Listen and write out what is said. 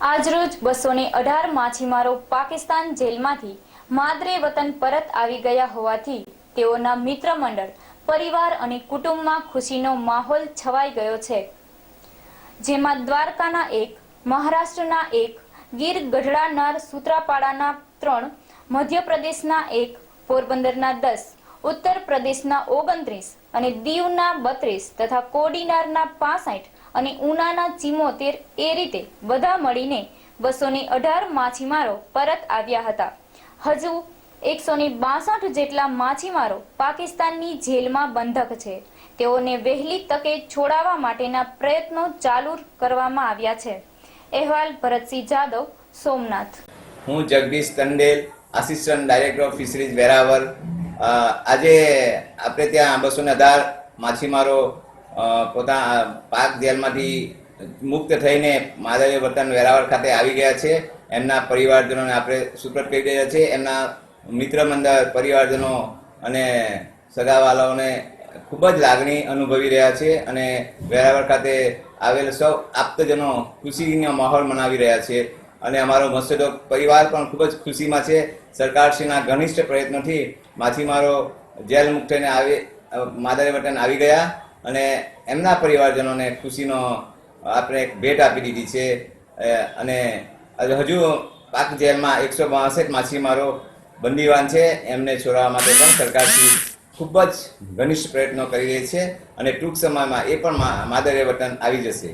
આજરોજ બસો ને અઢાર માછીમારો પાકિસ્તાન જેલમાંથી માદરે વતન પરત આવી ગયા હોવાથી તેઓના મિત્ર મંડળ, પરિવાર અને કુટુંબમાં ખુશીનો માહોલ છવાઈ ગયો છે. જેમાં દ્વારકાના એક, મહારાષ્ટ્રના એક, ગીર ગઢડાનાર સૂત્રાપાડાના ત્રણ, મધ્યપ્રદેશના એક, પોરબંદરના દસ ઉત્તર પ્રદેશના ઓગણત્રીસ અને દીવના બત્રીસ તથા કોડીનારના પાસઠ અને ઉનાના ચિમોતેર એ રીતે બધા મળીને બસો અઢાર માછીમારો પરત આવ્યા હતા. હજુ એકસો બાસઠ જેટલા માછીમારો પાકિસ્તાનની જેલમાં બંધક છે. તેઓને વહેલી તકે છોડાવવા માટેના પ્રયત્નો ચાલુ કરવામાં આવ્યા છે. અહેવાલ ભરતસિંહ જાદવ, સોમનાથ. હું Jagdish Kandel assistant director of fisheries Veraval આજે આપણે ત્યાં બસો ને અઢાર માછીમારો પોતા પાક જેલમાંથી મુક્ત થઈને માધવી વતન વેરાવળ ખાતે આવી ગયા છે. એમના પરિવારજનોને આપણે સુપ્રત કરી રહ્યા છે એમના મિત્ર મંડળ પરિવારજનો અને સગાવાલાઓને ખૂબ જ લાગણી અનુભવી રહ્યા છે અને વેરાવળ ખાતે આવેલ સૌ આપ્તજનો ખુશીનો માહોલ મનાવી રહ્યા છે. અને અમારો મસ્જિદો પરિવાર પણ ખૂબ જ ખુશીમાં છે. સરકારશ્રીના ઘનિષ્ઠ પ્રયત્નોથી માછીમારો જેલ મુક્ત થઈને આવી માદરે વતન આવી ગયા. અને એમના પરિવારજનોને ખુશીનો આપણે એક ભેટ આપી દીધી છે. અને હજુ પાક જેલમાં એકસો બાસઠ માછીમારો બંદીવાન છે. એમને છોડાવવા માટે પણ સરકારથી ખૂબ જ ઘનિષ્ઠ પ્રયત્નો કરી રહી છે અને ટૂંક સમયમાં એ પણ માદરે વતન આવી જશે.